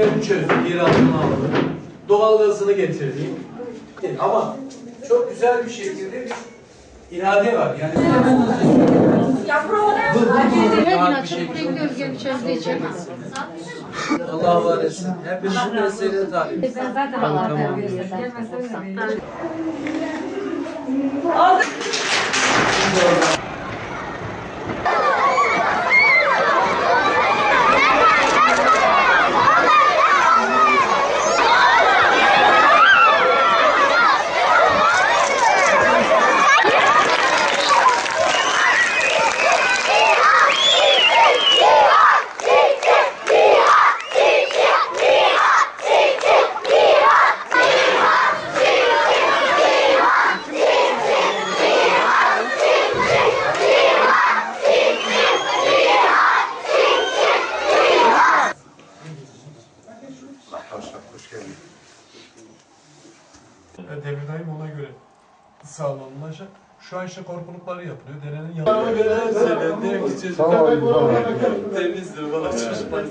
eksiklerini çözdük, yer altına aldık. Doğalgazını getirdik. Ama çok güzel bir şekilde bir irade var. Yani Her gün açıp bekliyoruz gelip çözdüğü için. Allah var etsin. Hepimizin mesleğine talip. Ben zaten Allah'a veriyorum. Ben Demirdayım ona göre sağlanılacak. Şu an işte korkulukları yapılıyor. Denenin yanında. Temizdir bana çocuklar.